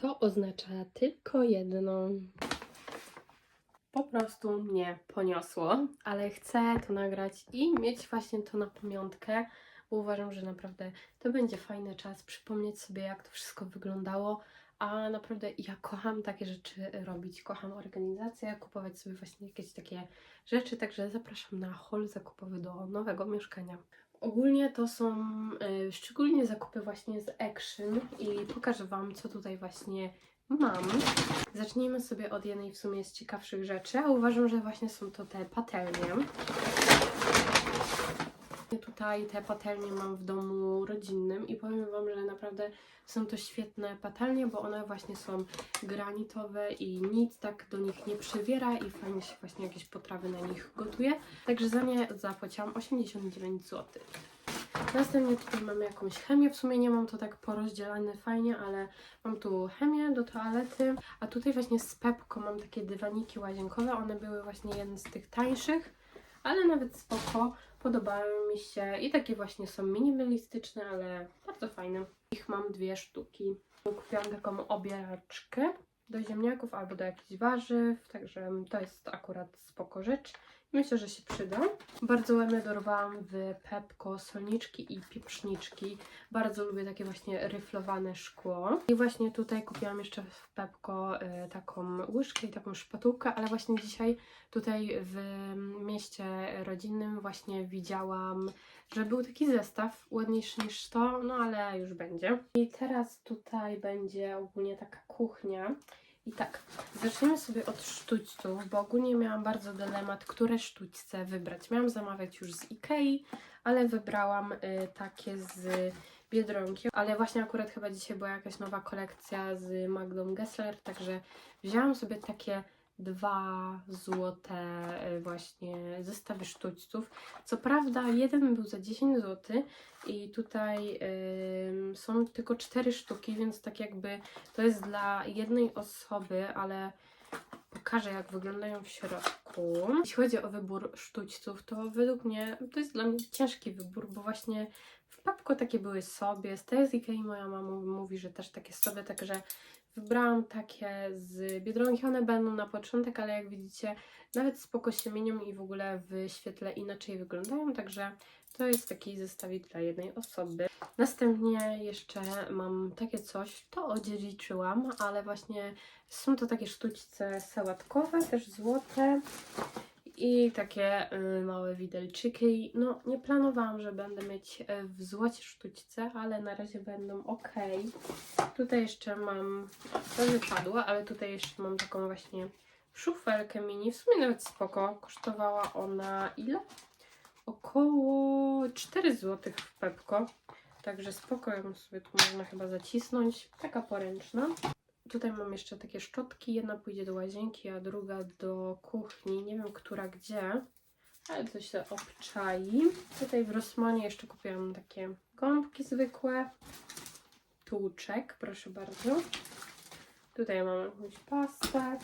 To oznacza tylko jedno. Po prostu mnie poniosło, ale chcę to nagrać i mieć właśnie to na pamiątkę, bo uważam, że naprawdę to będzie fajny czas przypomnieć sobie, jak to wszystko wyglądało. A naprawdę ja kocham takie rzeczy robić, kocham organizację, kupować sobie właśnie jakieś takie rzeczy, także zapraszam na haul zakupowy do nowego mieszkania. Ogólnie to są y, szczególnie zakupy właśnie z Action i pokażę Wam, co tutaj właśnie mam. Zacznijmy sobie od jednej w sumie z ciekawszych rzeczy, a uważam, że właśnie są to te patelnie. Tutaj te patelnie mam w domu rodzinnym i powiem Wam, że naprawdę są to świetne patelnie, bo one właśnie są granitowe i nic tak do nich nie przywiera i fajnie się właśnie jakieś potrawy na nich gotuje. Także za nie zapłaciłam 89 zł. Następnie tutaj mamy jakąś chemię. W sumie nie mam to tak porozdzielane fajnie, ale mam tu chemię do toalety. A tutaj właśnie z Pepko mam takie dywaniki łazienkowe. One były właśnie jeden z tych tańszych, ale nawet spoko. Podobają mi się i takie właśnie są minimalistyczne, ale bardzo fajne. Ich mam dwie sztuki. Kupiłam taką obieraczkę do ziemniaków albo do jakichś warzyw, także to jest akurat spoko rzecz. Myślę, że się przyda. Bardzo ładnie dorwałam w Pepko solniczki i pieprzniczki. Bardzo lubię takie właśnie ryflowane szkło. I właśnie tutaj kupiłam jeszcze w Pepko y, taką łyżkę i taką szpatułkę, ale właśnie dzisiaj tutaj w mieście rodzinnym właśnie widziałam, że był taki zestaw ładniejszy niż to, no ale już będzie. I teraz tutaj będzie ogólnie taka kuchnia. I tak, zaczniemy sobie od sztućców, bo ogólnie miałam bardzo dylemat, które sztućce wybrać. Miałam zamawiać już z Ikei, ale wybrałam y, takie z Biedronki. Ale właśnie akurat chyba dzisiaj była jakaś nowa kolekcja z Magdą Gessler, także wzięłam sobie takie dwa złote y, właśnie zestawy sztućców. Co prawda jeden był za 10 zł i tutaj ym, są tylko cztery sztuki, więc tak jakby to jest dla jednej osoby, ale pokażę jak wyglądają w środku. Jeśli chodzi o wybór sztućców, to według mnie to jest dla mnie ciężki wybór, bo właśnie w papko takie były sobie, z tej moja mama mówi, że też takie sobie, także wybrałam takie z Biedronki, one będą na początek, ale jak widzicie nawet spoko się mienią i w ogóle w świetle inaczej wyglądają, także to jest taki zestawik dla jednej osoby. Następnie jeszcze mam takie coś, to odziedziczyłam, ale właśnie są to takie sztućce sałatkowe, też złote i takie y, małe widelczyki. No nie planowałam, że będę mieć y, w złocie sztućce, ale na razie będą ok. Tutaj jeszcze mam, to wypadło, ale tutaj jeszcze mam taką właśnie szufelkę mini, w sumie nawet spoko. Kosztowała ona ile? Około 4 zł w Pepko. Także spoko, ją sobie tu można chyba zacisnąć. Taka poręczna. Tutaj mam jeszcze takie szczotki. Jedna pójdzie do łazienki, a druga do kuchni. Nie wiem, która gdzie, ale to się obczai. Tutaj w Rossmanie jeszcze kupiłam takie gąbki zwykłe. Tłuczek, proszę bardzo. Tutaj mam jakąś pastę.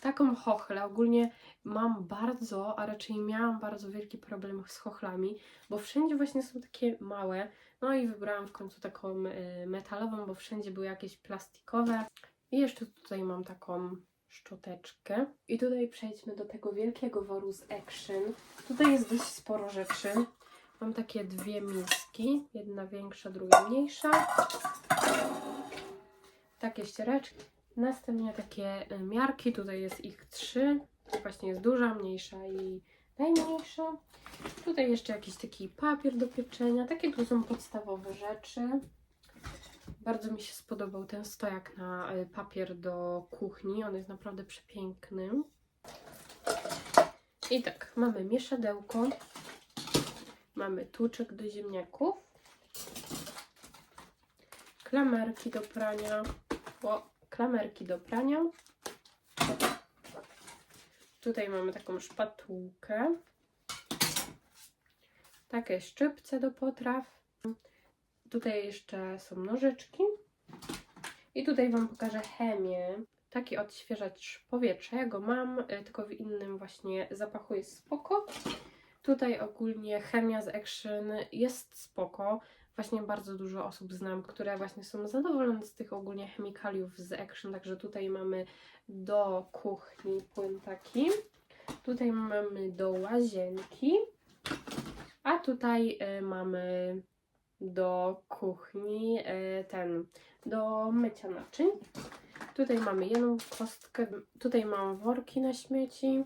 Taką chochlę. Ogólnie mam bardzo, a raczej miałam bardzo wielki problem z chochlami, bo wszędzie właśnie są takie małe. No i wybrałam w końcu taką y, metalową, bo wszędzie były jakieś plastikowe. I jeszcze tutaj mam taką szczoteczkę. I tutaj przejdźmy do tego wielkiego woru z Action. Tutaj jest dość sporo rzeczy. Mam takie dwie miski, jedna większa, druga mniejsza. Takie ściereczki. Następnie takie y, miarki, tutaj jest ich trzy. Właśnie jest duża, mniejsza i najmniejsza. Tutaj jeszcze jakiś taki papier do pieczenia. Takie tu są podstawowe rzeczy. Bardzo mi się spodobał ten stojak na y, papier do kuchni. On jest naprawdę przepiękny. I tak, mamy mieszadełko. Mamy tłuczek do ziemniaków. Klamerki do prania. O, klamerki do prania. Tutaj mamy taką szpatułkę. Takie szczypce do potraw. Tutaj jeszcze są nożyczki. I tutaj Wam pokażę chemię. Taki odświeżacz powietrza. Ja go mam, y, tylko w innym właśnie zapachu jest spoko. Tutaj ogólnie chemia z Action jest spoko. Właśnie bardzo dużo osób znam, które właśnie są zadowolone z tych ogólnie chemikaliów z Action, także tutaj mamy do kuchni płyn taki, tutaj mamy do łazienki, a tutaj y, mamy do kuchni y, ten, do mycia naczyń. Tutaj mamy jedną kostkę, tutaj mam worki na śmieci.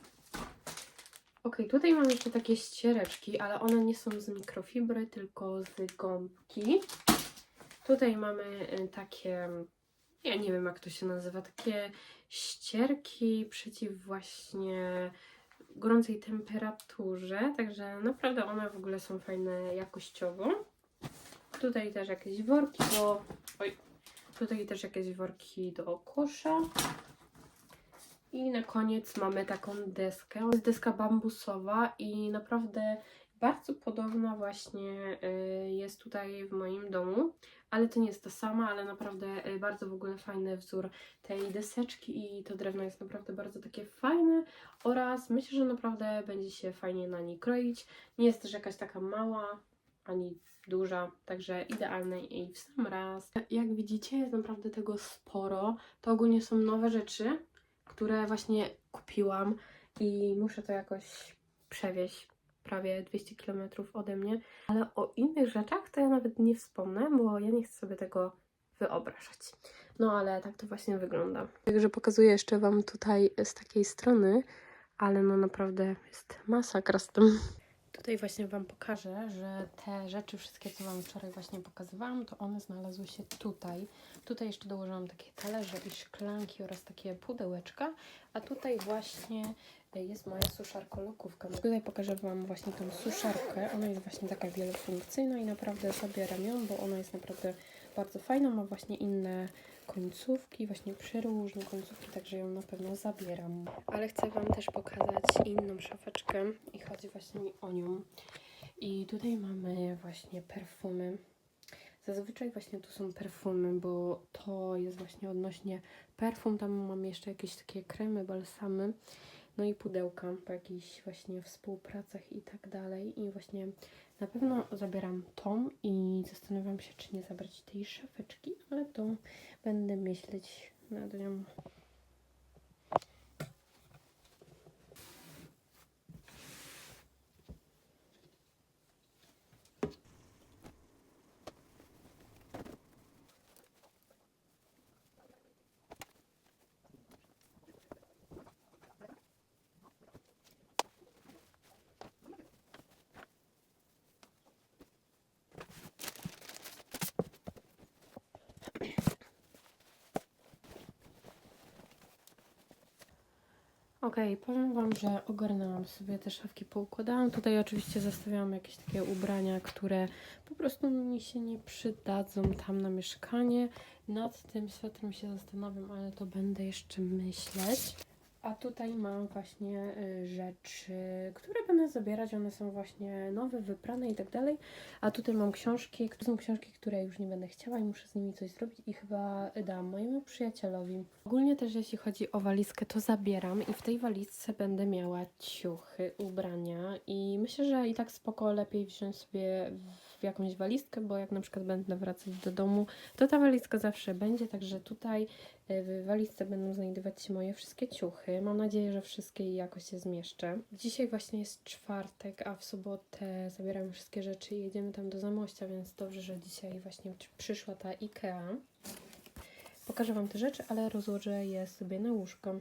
Ok, tutaj mam jeszcze takie ściereczki, ale one nie są z mikrofibry, tylko z gąbki. Tutaj mamy y, takie, ja nie wiem jak to się nazywa, takie ścierki przeciw właśnie gorącej temperaturze, także naprawdę one w ogóle są fajne jakościowo. Tutaj też jakieś worki do... Oj, tutaj też jakieś worki do kosza. I na koniec mamy taką deskę. To jest deska bambusowa i naprawdę bardzo podobna właśnie y, jest tutaj w moim domu. Ale to nie jest ta sama, ale naprawdę y, bardzo w ogóle fajny wzór tej deseczki i to drewno jest naprawdę bardzo takie fajne oraz myślę, że naprawdę będzie się fajnie na niej kroić. Nie jest też jakaś taka mała ani duża, także idealne i w sam raz. Jak widzicie jest naprawdę tego sporo. To ogólnie są nowe rzeczy, które właśnie kupiłam i muszę to jakoś przewieźć prawie 200 km ode mnie. Ale o innych rzeczach to ja nawet nie wspomnę, bo ja nie chcę sobie tego wyobrażać. No ale tak to właśnie wygląda. Także pokazuję jeszcze Wam tutaj z takiej strony, ale no naprawdę jest masakra z tym. Tutaj właśnie Wam pokażę, że te rzeczy wszystkie, co Wam wczoraj właśnie pokazywałam, to one znalazły się tutaj. Tutaj jeszcze dołożyłam takie talerze i szklanki oraz takie pudełeczka, a tutaj właśnie jest moja suszarka lokówka. Tutaj pokażę Wam właśnie tą suszarkę. Ona jest właśnie taka wielofunkcyjna i naprawdę zabieram ją, bo ona jest naprawdę bardzo fajna. Ma właśnie inne końcówki, właśnie przeróżne końcówki, także ją na pewno zabieram. Ale chcę Wam też pokazać inną szafeczkę i chodzi właśnie o nią. I tutaj mamy właśnie perfumy. Zazwyczaj właśnie tu są perfumy, bo to jest właśnie odnośnie perfum. Tam mam jeszcze jakieś takie kremy, balsamy. No i pudełka po jakichś właśnie współpracach i tak dalej. I właśnie na pewno zabieram tą i zastanawiam się, czy nie zabrać tej szafeczki, ale to będę myśleć nad nią. Okej, powiem Wam, że ogarnęłam sobie te szafki, poukładałam. Tutaj oczywiście zostawiałam jakieś takie ubrania, które po prostu mi się nie przydadzą tam na mieszkanie. Nad tym swetrem się zastanawiam, ale to będę jeszcze myśleć. A tutaj mam właśnie y, rzeczy, które będę zabierać. One są właśnie nowe, wyprane i tak dalej. A tutaj mam książki. To są książki, które już nie będę chciała i muszę z nimi coś zrobić i chyba dam mojemu przyjacielowi. Ogólnie też jeśli chodzi o walizkę, to zabieram i w tej walizce będę miała ciuchy, ubrania i myślę, że i tak spoko lepiej wziąć sobie w jakąś walizkę, bo jak na przykład będę wracać do domu, to ta walizka zawsze będzie, także tutaj w walizce będą znajdować się moje wszystkie ciuchy. Mam nadzieję, że wszystkie jakoś się zmieszczę. Dzisiaj właśnie jest czwartek, a w sobotę zabieramy wszystkie rzeczy i jedziemy tam do Zamościa, więc dobrze, że dzisiaj właśnie przyszła ta IKEA. Pokażę Wam te rzeczy, ale rozłożę je sobie na łóżko.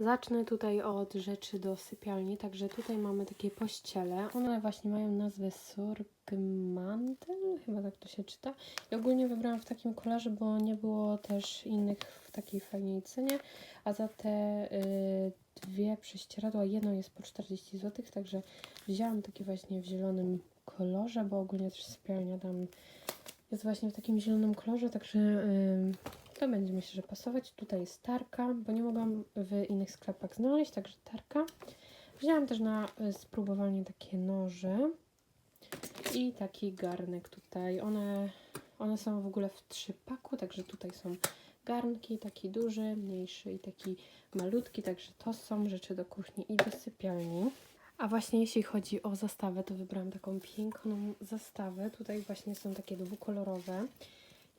Zacznę tutaj od rzeczy do sypialni, także tutaj mamy takie pościele. One właśnie mają nazwę Sorgmantel, chyba tak to się czyta. I ogólnie wybrałam w takim kolorze, bo nie było też innych w takiej fajnej cenie. A za te y, dwie prześcieradła, jedno jest po 40 zł, także wzięłam takie właśnie w zielonym kolorze, bo ogólnie też sypialnia tam jest właśnie w takim zielonym kolorze, także y, to będzie myślę, że pasować. Tutaj jest tarka, bo nie mogłam w innych sklepach znaleźć, także tarka. Wzięłam też na y, spróbowanie takie noże i taki garnek tutaj. One, one są w ogóle w trzy paku, także tutaj są garnki, taki duży, mniejszy i taki malutki, także to są rzeczy do kuchni i do sypialni. A właśnie jeśli chodzi o zastawę, to wybrałam taką piękną zastawę. Tutaj właśnie są takie dwukolorowe.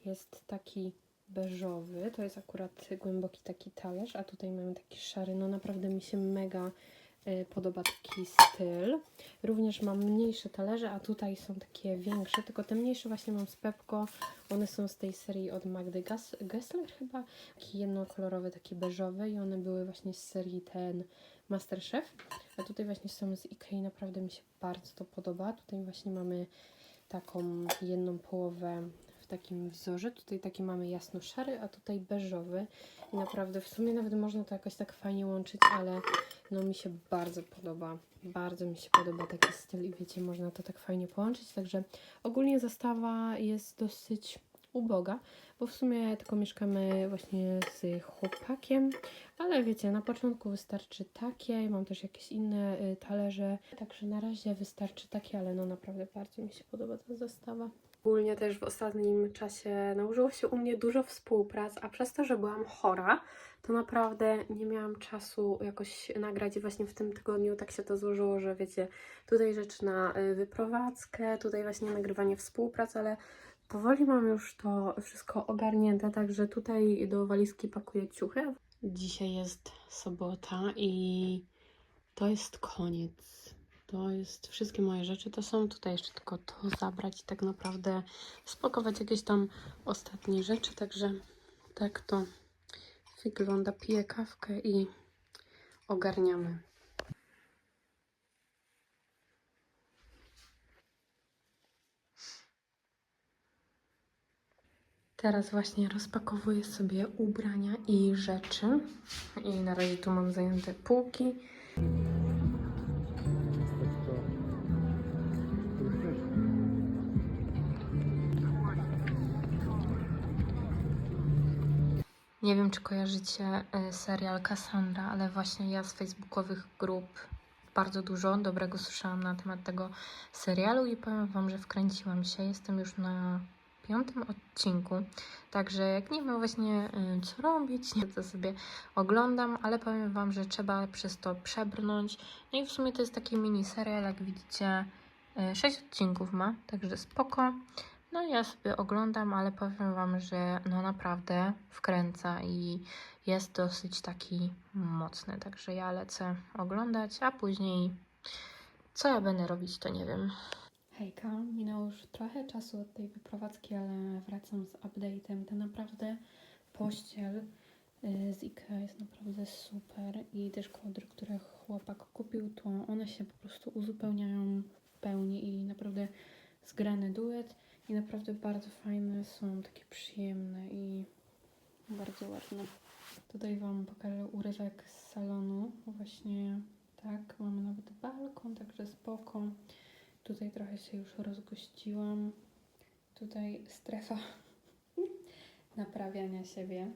Jest taki beżowy, to jest akurat głęboki taki talerz, a tutaj mamy taki szary. No naprawdę mi się mega y, podoba taki styl. Również mam mniejsze talerze, a tutaj są takie większe, tylko te mniejsze właśnie mam z Pepko. One są z tej serii od Magdy Gessler chyba. Taki jednokolorowy, taki beżowy i one były właśnie z serii ten Masterchef. A tutaj właśnie są z Ikei, naprawdę mi się bardzo to podoba. Tutaj właśnie mamy taką jedną połowę takim wzorze. Tutaj taki mamy jasno-szary, a tutaj beżowy. I naprawdę w sumie nawet można to jakoś tak fajnie łączyć, ale no mi się bardzo podoba. Bardzo mi się podoba taki styl i wiecie, można to tak fajnie połączyć. Także ogólnie zastawa jest dosyć uboga, bo w sumie tylko mieszkamy właśnie z chłopakiem, ale wiecie, na początku wystarczy takie, mam też jakieś inne y, talerze, także na razie wystarczy takie, ale no naprawdę bardzo mi się podoba ta zastawa. Ogólnie też w ostatnim czasie nałożyło się u mnie dużo współprac, a przez to, że byłam chora, to naprawdę nie miałam czasu jakoś nagrać właśnie w tym tygodniu tak się to złożyło, że wiecie, tutaj rzecz na y, wyprowadzkę, tutaj właśnie nagrywanie współprac, ale powoli mam już to wszystko ogarnięte, także tutaj do walizki pakuję ciuchy. Dzisiaj jest sobota i to jest koniec. To jest wszystkie moje rzeczy. To są tutaj jeszcze tylko to zabrać i tak naprawdę spakować jakieś tam ostatnie rzeczy. Także tak to wygląda. Piję kawkę i ogarniamy. Teraz właśnie rozpakowuję sobie ubrania i rzeczy. I na razie tu mam zajęte półki. Nie wiem, czy kojarzycie y, serial Cassandra, ale właśnie ja z facebookowych grup bardzo dużo dobrego słyszałam na temat tego serialu i powiem Wam, że wkręciłam się. Jestem już na piątym odcinku, także jak nie wiem właśnie y, co robić, nie to sobie oglądam, ale powiem Wam, że trzeba przez to przebrnąć. No i w sumie to jest taki mini serial, jak widzicie, y, sześć odcinków ma, także spoko. No ja sobie oglądam, ale powiem Wam, że no naprawdę wkręca i jest dosyć taki mocny. Także ja lecę oglądać, a później co ja będę robić, to nie wiem. Hejka, minęło już trochę czasu od tej wyprowadzki, ale wracam z update'em. To naprawdę pościel y, z IKEA jest naprawdę super i też kołdry, które chłopak kupił, to one się po prostu uzupełniają w pełni i naprawdę zgrany duet i naprawdę bardzo fajne, są takie przyjemne i bardzo ładne. Tutaj Wam pokażę urywek z salonu. Właśnie tak, mamy nawet balkon, także spoko. Tutaj trochę się już rozgościłam. Tutaj strefa naprawiania siebie.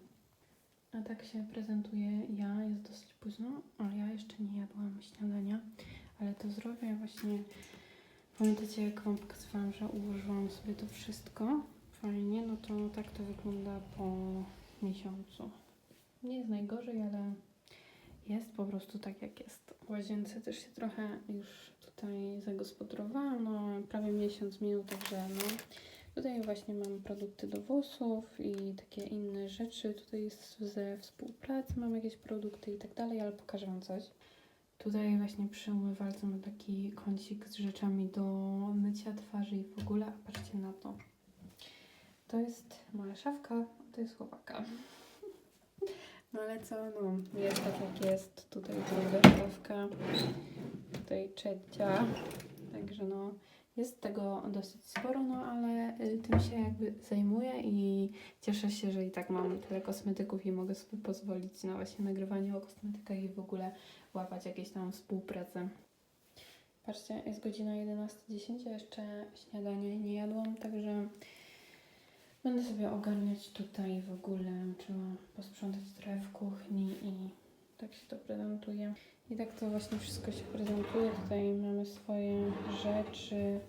A tak się prezentuje ja. Jest dosyć późno, ale ja jeszcze nie jadłam śniadania, ale to zrobię właśnie. Pamiętacie, jak Wam pokazywałam, że ułożyłam sobie to wszystko fajnie, no to tak to wygląda po miesiącu. Nie jest najgorzej, ale jest po prostu tak, jak jest. W łazience też się trochę już tutaj zagospodarowałam, no prawie miesiąc minął, także no. Tutaj właśnie mam produkty do włosów i takie inne rzeczy. Tutaj jest ze współpracy, mam jakieś produkty i tak dalej, ale pokażę Wam coś. Tutaj właśnie przy umywalce mam taki kącik z rzeczami do mycia twarzy i w ogóle, a patrzcie na to. To jest moja szafka, to jest chłopaka. No ale co, no, jest tak jak jest. Tutaj druga szafka, tutaj trzecia. Także no, jest tego dosyć sporo, no ale y, tym się jakby zajmuję i cieszę się, że i tak mam tyle kosmetyków i mogę sobie pozwolić na właśnie nagrywanie o kosmetykach i w ogóle łapać jakieś tam współpracę. Patrzcie, jest godzina 11.10, a jeszcze śniadanie nie jadłam, także będę sobie ogarniać tutaj w ogóle. Trzeba posprzątać trochę w kuchni i tak się to prezentuje. I tak to właśnie wszystko się prezentuje. Tutaj mamy swoje rzeczy.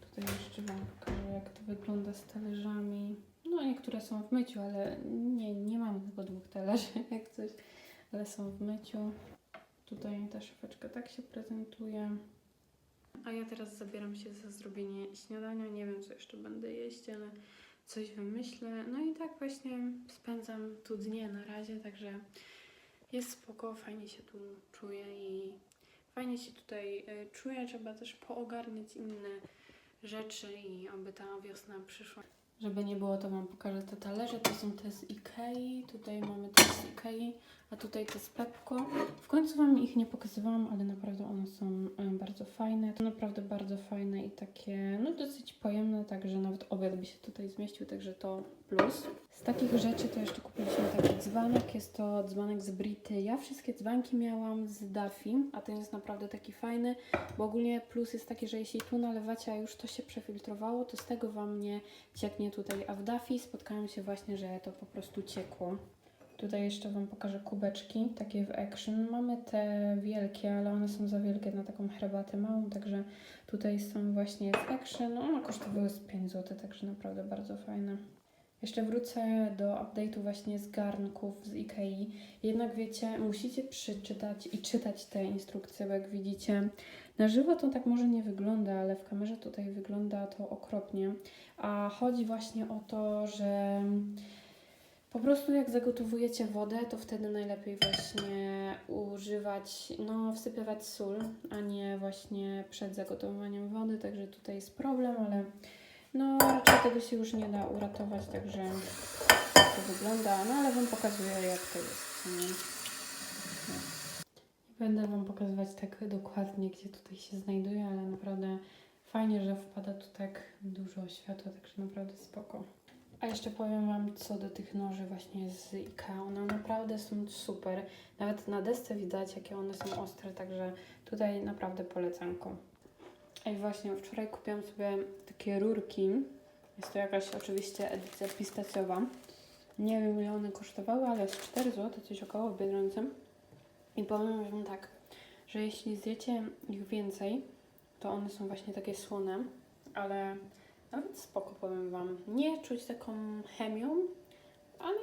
Tutaj jeszcze Wam pokażę, jak to wygląda z talerzami. No, niektóre są w myciu, ale nie, nie mam tylko dwóch talerzy, jak coś, ale są w myciu. Tutaj ta szafeczka tak się prezentuje. A ja teraz zabieram się za zrobienie śniadania. Nie wiem, co jeszcze będę jeść, ale coś wymyślę. No i tak właśnie spędzam tu dnie na razie, także jest spoko, fajnie się tu czuję i fajnie się tutaj y, czuję. Trzeba też poogarniać inne rzeczy i oby ta wiosna przyszła. Żeby nie było, to Wam pokażę te talerze. To są te z Ikei. Tutaj mamy te z Ikei, a tutaj te z Pepko. W końcu Wam ich nie pokazywałam, ale naprawdę one są e, bardzo fajne. To naprawdę bardzo fajne i takie, no dosyć pojemne, także nawet obiad by się tutaj zmieścił, także to plus. Z takich rzeczy to jeszcze kupiliśmy taki dzbanek. Jest to dzbanek z Brity. Ja wszystkie dzbanki miałam z Duffy, a ten jest naprawdę taki fajny, bo ogólnie plus jest taki, że jeśli tu nalewacie, a już to się przefiltrowało, to z tego Wam nie cieknie tutaj. A w Duffy spotkałam się właśnie, że to po prostu ciekło. Tutaj jeszcze Wam pokażę kubeczki, takie w Action. Mamy te wielkie, ale one są za wielkie na taką herbatę małą, także tutaj są właśnie w Action. One kosztowały z 5 zł, także naprawdę bardzo fajne. Jeszcze wrócę do update'u właśnie z garnków z Ikei. Jednak wiecie, musicie przeczytać i czytać te instrukcje, bo jak widzicie, na żywo to tak może nie wygląda, ale w kamerze tutaj wygląda to okropnie. A chodzi właśnie o to, że po prostu jak zagotowujecie wodę, to wtedy najlepiej właśnie używać, no wsypywać sól, a nie właśnie przed zagotowywaniem wody, także tutaj jest problem, ale no raczej tego się już nie da uratować, także tak to wygląda, no ale Wam pokazuję jak to jest, nie? Będę Wam pokazywać tak dokładnie, gdzie tutaj się znajduje, ale naprawdę fajnie, że wpada tu tak dużo światła, także naprawdę spoko. A jeszcze powiem Wam co do tych noży właśnie z IKEA. One naprawdę są super. Nawet na desce widać, jakie one są ostre, także tutaj naprawdę polecanko. Ej, właśnie wczoraj kupiłam sobie takie rurki. Jest to jakaś oczywiście edycja pistacjowa. Nie wiem ile one kosztowały, ale z 4 zł, coś około w Biedronce. I powiem Wam tak, że jeśli zjecie ich więcej, to one są właśnie takie słone, ale nawet spoko powiem Wam. Nie czuć taką chemią, ale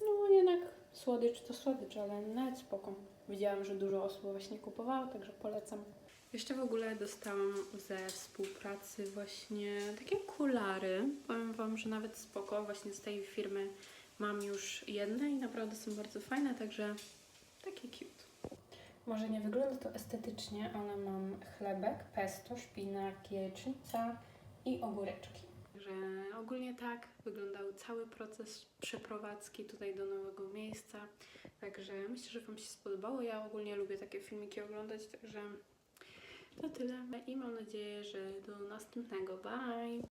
no jednak słodycz to słodycz, ale nawet spoko. Widziałam, że dużo osób właśnie kupowało, także polecam. Jeszcze w ogóle dostałam ze współpracy właśnie takie okulary. Powiem Wam, że nawet spoko. Właśnie z tej firmy mam już jedne i naprawdę są bardzo fajne, także takie cute. Może nie wygląda to estetycznie, ale mam chlebek, pesto, szpinak, jajecznica i ogóreczki. Że ogólnie tak wyglądał cały proces przeprowadzki tutaj do nowego miejsca. Także myślę, że Wam się spodobało. Ja ogólnie lubię takie filmiki oglądać, także to tyle. I mam nadzieję, że do następnego. Bye!